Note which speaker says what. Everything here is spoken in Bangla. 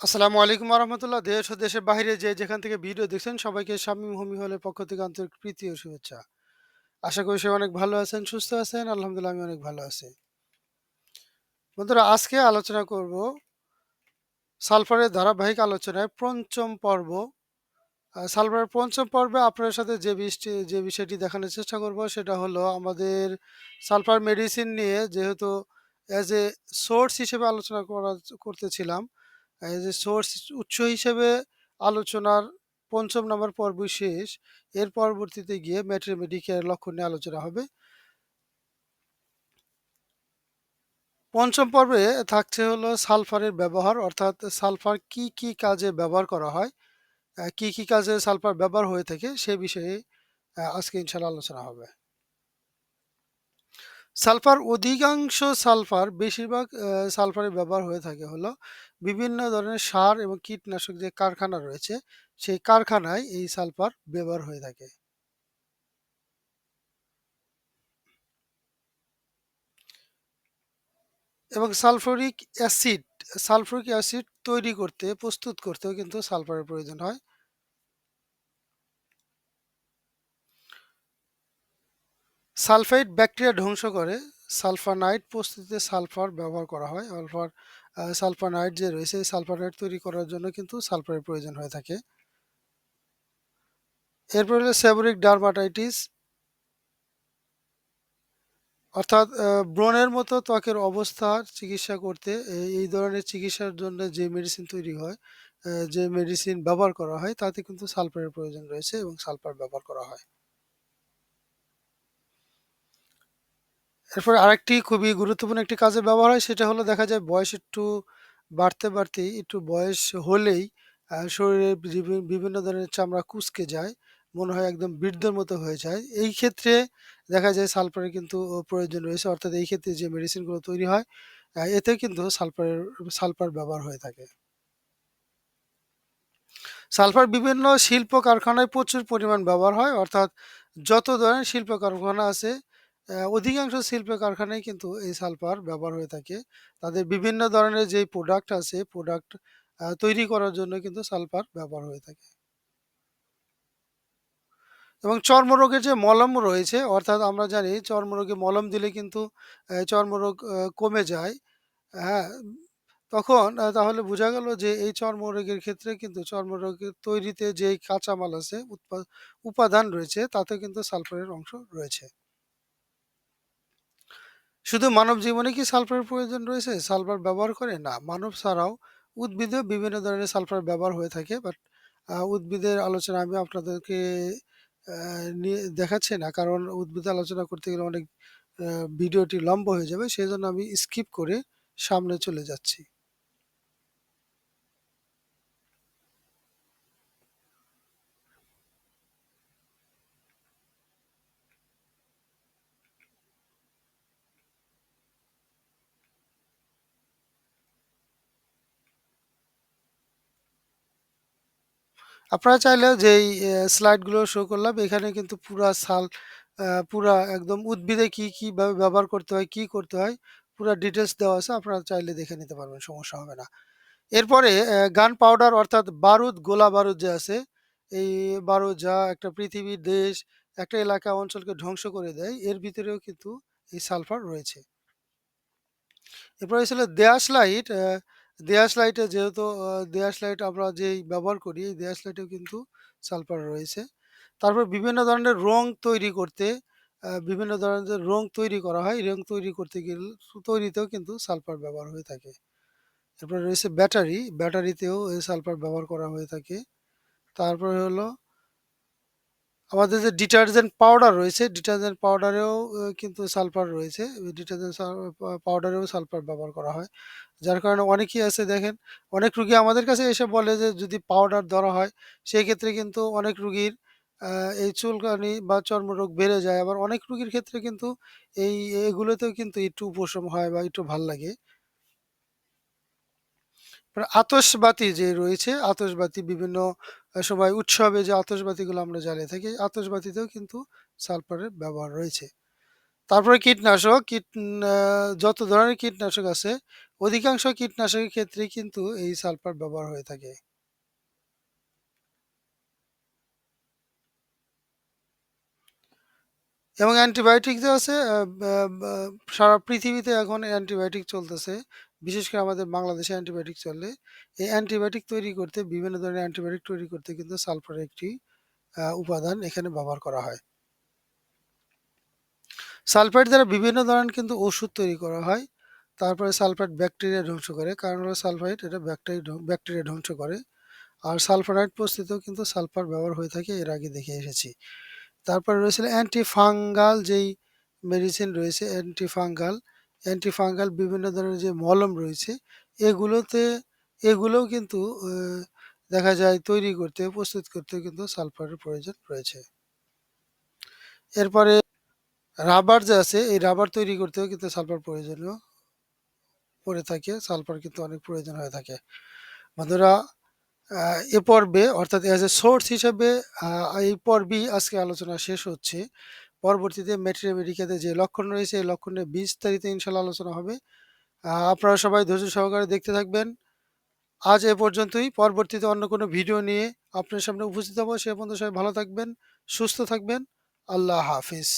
Speaker 1: আসসালামু আলাইকুম রহমতুল্লাহ দেশ ও দেশের বাইরে যে যেখান থেকে ভিডিও দেখছেন, সবাইকে শামীম হোমি হলের পক্ষ থেকে আন্তরিক প্রীতি ও শুভেচ্ছা। আশা করি সে অনেক ভালো আছেন, সুস্থ আছেন, আলহামদুলিল্লাহ আমি অনেক ভালো আছি। বন্ধুরা, আজকে আলোচনা করব সালফারের ধারাবাহিক আলোচনায় পঞ্চম পর্ব। সালফারের পঞ্চম পর্বে আপনার সাথে যে বিষয়টি যে বিষয়টি দেখানোর চেষ্টা করব, সেটা হলো আমাদের সালফার মেডিসিন নিয়ে যেহেতু অ্যাজ এ সোর্স হিসেবে আলোচনা করা, করতেছিলাম। যে সোর্স উৎস হিসেবে আলোচনার পঞ্চম নম্বর পর্বই শেষ। এর পরবর্তীতে গিয়ে ম্যাথমেটিকের লক্ষ্য নিয়ে আলোচনা হবে। পঞ্চম পর্বে থাকছে হলো সালফারের ব্যবহার, অর্থাৎ সালফার কি কি কাজে ব্যবহার করা হয় কি কি কাজে সালফার ব্যবহার হয়ে থাকে সে বিষয়ে আজকে ইনশাল্লাহ আলোচনা হবে। সালফার অধিকাংশ সালফার বেশিরভাগ সালফারের ব্যবহার হয়ে থাকে হলো বিভিন্ন ধরনের সার এবং কীটনাশক যে কারখানা রয়েছে, সেই কারখানায় এই সালফার ব্যবহার হয়ে থাকে। এবং সালফুরিক অ্যাসিড সালফুরিক অ্যাসিড তৈরি করতে, প্রস্তুত করতেও কিন্তু সালফারের প্রয়োজন হয়। সালফাইড ব্যাকটেরিয়া ধ্বংস করে সালফানাইড প্রস্তুতিতে সালফার ব্যবহার করা হয়। আলফার সালফানাইড যে রয়েছে সালফানাইড তৈরি করার জন্য কিন্তু সালফারের প্রয়োজন হয়ে থাকে। এরপর হলো সেবরিক ডার্মাটাইটিস। অর্থাৎ ব্রণের মতো ত্বকের অবস্থার চিকিৎসা করতে এই ধরনের চিকিৎসার জন্য যে মেডিসিন তৈরি হয় যে মেডিসিন ব্যবহার করা হয়, তাতে কিন্তু সালফারের প্রয়োজন রয়েছে এবং সালফার ব্যবহার করা হয়। এরপর আরেকটি খুবই গুরুত্বপূর্ণ একটি কাজে ব্যবহার হয়, সেটা হলো দেখা যায় বয়স একটু বাড়তে বাড়তেই একটু বয়স হলেই শরীরে বিভিন্ন ধরনের চামড়া কুচকে যায়, মনে হয় একদম বৃদ্ধর মতো হয়ে যায়। এই ক্ষেত্রে দেখা যায় সালফারের কিন্তু প্রয়োজন রয়েছে, অর্থাৎ এই ক্ষেত্রে যে মেডিসিনগুলো তৈরি হয় এতে কিন্তু সালফারের, সালফার ব্যবহার হয়ে থাকে। সালফার বিভিন্ন শিল্প কারখানায় প্রচুর পরিমাণ ব্যবহার হয়, অর্থাৎ যত ধরনের শিল্প কারখানা আছে অধিকাংশ শিল্প কারখানায় কিন্তু এই সালফার ব্যবহার হয়ে থাকে। তাদের বিভিন্ন ধরনের যে প্রোডাক্ট আছে প্রোডাক্ট তৈরি করার জন্য কিন্তু সালফার ব্যবহার হয়ে থাকে। এবং চর্মরোগের যে মলম রয়েছে, অর্থাৎ আমরা জানি চর্মরোগে মলম দিলে কিন্তু চর্মরোগ কমে যায়। হ্যাঁ তখন তাহলে বোঝা গেল যে এই চর্মরোগের ক্ষেত্রে কিন্তু চর্মরোগের তৈরিতে যেই কাঁচামাল আছে উপাদান রয়েছে, তাতে কিন্তু সালফারের অংশ রয়েছে। শুধু মানব জীবনে কি সালফারের প্রয়োজন রয়েছে? সালফার ব্যবহার করে? না। মানব ছাড়াও উদ্ভিদেও বিভিন্ন ধরনের সালফার ব্যবহার হয়ে থাকে। বাট উদ্ভিদের আলোচনা আমি আপনাদেরকে নিয়ে দেখাচ্ছি না। কারণ উদ্ভিদ আলোচনা করতে গেলে অনেক ভিডিওটি লম্বা হয়ে যাবে। সেই জন্য আমি স্কিপ করে সামনে চলে যাচ্ছি। আপনারা চাইলেও যেই স্লাইডগুলো শো করলাম এখানে কিন্তু পুরা সাল পুরা একদম উদ্ভিদে কি, কি ব্যবহার করতে হয়, কি করতে হয় পুরা ডিটেলস দেওয়া আছে। আপনারা চাইলে দেখে নিতে পারবেন, সমস্যা হবে না। এরপরে গান পাউডার অর্থাৎ বারুদ, গোলা বারুদ যে আছে, এই বারুদ যা একটা পৃথিবীর দেশ, একটা এলাকা অঞ্চলকে ধ্বংস করে দেয়, এর ভিতরেও কিন্তু এই সালফার রয়েছে। এরপরে ছিল দেয়াশলাইট, অ্যা দেয়াশলাইটে যেহেতু দেয়াস লাইট আমরা যেই ব্যবহার করি, এই দেয়াশলাইটেও কিন্তু সালফার রয়েছে। তারপর বিভিন্ন ধরনের রং তৈরি করতে বিভিন্ন ধরনের রং তৈরি করা হয়। রং তৈরি করতে গেলে তৈরিতেও কিন্তু সালফার ব্যবহার হয়ে থাকে। এরপরে রয়েছে ব্যাটারি, ব্যাটারিতেও সালফার ব্যবহার করা হয়ে থাকে। তারপরে হলো আমাদের যে ডিটারজেন্ট পাউডার রয়েছে, ডিটারজেন্ট পাউডারেও কিন্তু সালফার রয়েছে। ডিটারজেন্ট পাউডারেও সালফার ব্যবহার করা হয়। যার কারণে অনেকেই আছে দেখেন, অনেক রুগী আমাদের কাছে এসে বলে যে যদি পাউডার ধরা হয়, সেক্ষেত্রে কিন্তু অনেক রুগীর এই চুলকানি বা চর্মরোগ বেড়ে যায়। আবার অনেক রুগীর ক্ষেত্রে কিন্তু এই এগুলোতেও কিন্তু একটু উপশম হয় বা একটু ভালো লাগে। আর আতশবাতি যে রয়েছে, আতশবাতি বিভিন্ন সময় উৎসবে যে আতসবাতিগুলো আমরা জ্বালিয়ে থাকি, আতসবাতিতেও কিন্তু সালফারের ব্যবহার রয়েছে। তারপরে কীটনাশক কীট যত ধরনের কীটনাশক আছে অধিকাংশ কীটনাশকের ক্ষেত্রে কিন্তু এই সালফার ব্যবহার হয়ে থাকে। এবং অ্যান্টিবায়োটিক যে আছে সারা পৃথিবীতে এখন অ্যান্টিবায়োটিক চলতেছে। বিশেষ করে আমাদের বাংলাদেশে অ্যান্টিবায়োটিক চলে। এই অ্যান্টিবায়োটিক তৈরি করতে, বিভিন্ন ধরনের অ্যান্টিবায়োটিক তৈরি করতে কিন্তু সালফার একটি উপাদান এখানে ব্যবহার করা হয়। সালফাইড দ্বারা বিভিন্ন ধরনের কিন্তু ওষুধ তৈরি করা হয়। তারপরে সালফাইড ব্যাকটেরিয়া ধ্বংস করে। কারণ হলো সালফাইড এটা ব্যাকটেরি ধ্ব, ব্যাকটেরিয়া ধ্বংস করে। আর সালফারাইড প্রস্তুতেও কিন্তু সালফার ব্যবহার হয়ে থাকে, এর আগে দেখে এসেছি। তারপরে রয়েছে অ্যান্টি ফাঙ্গাল যেই মেডিসিন রয়েছে অ্যান্টি ফাঙ্গাল, অ্যান্টি ফাঙ্গাল বিভিন্ন ধরনের যে মলম রয়েছে এগুলোতে এগুলোও কিন্তু দেখা যায় তৈরি করতে, প্রস্তুত করতে কিন্তু সালফারের প্রয়োজন রয়েছে। এরপরে রাবার যে আছে এই রাবার তৈরি করতেও কিন্তু সালফার প্রয়োজনীয় পড়ে থাকে। সালফার কিন্তু অনেক প্রয়োজন হয়ে থাকে। বন্ধুরা এ পর্বে অর্থাৎ এজ এ সোর্স হিসেবে এই পর্বেই আজকে আলোচনা শেষ হচ্ছে। পরবর্তীতে ম্যাটেরিয়ামেডিকাতে যে লক্ষণ রয়েছে এই লক্ষণে বিস্তারিত ইনশাআল্লাহ আলোচনা হবে। আপনারা সবাই ধৈর্য সহকারে দেখতে থাকবেন। আজ এ পর্যন্তই। পরবর্তীতে অন্য কোনো ভিডিও নিয়ে আপনার সামনে উপস্থিত হব সে পর্যন্ত সবাই ভালো থাকবেন, সুস্থ থাকবেন। আল্লাহ হাফিজ।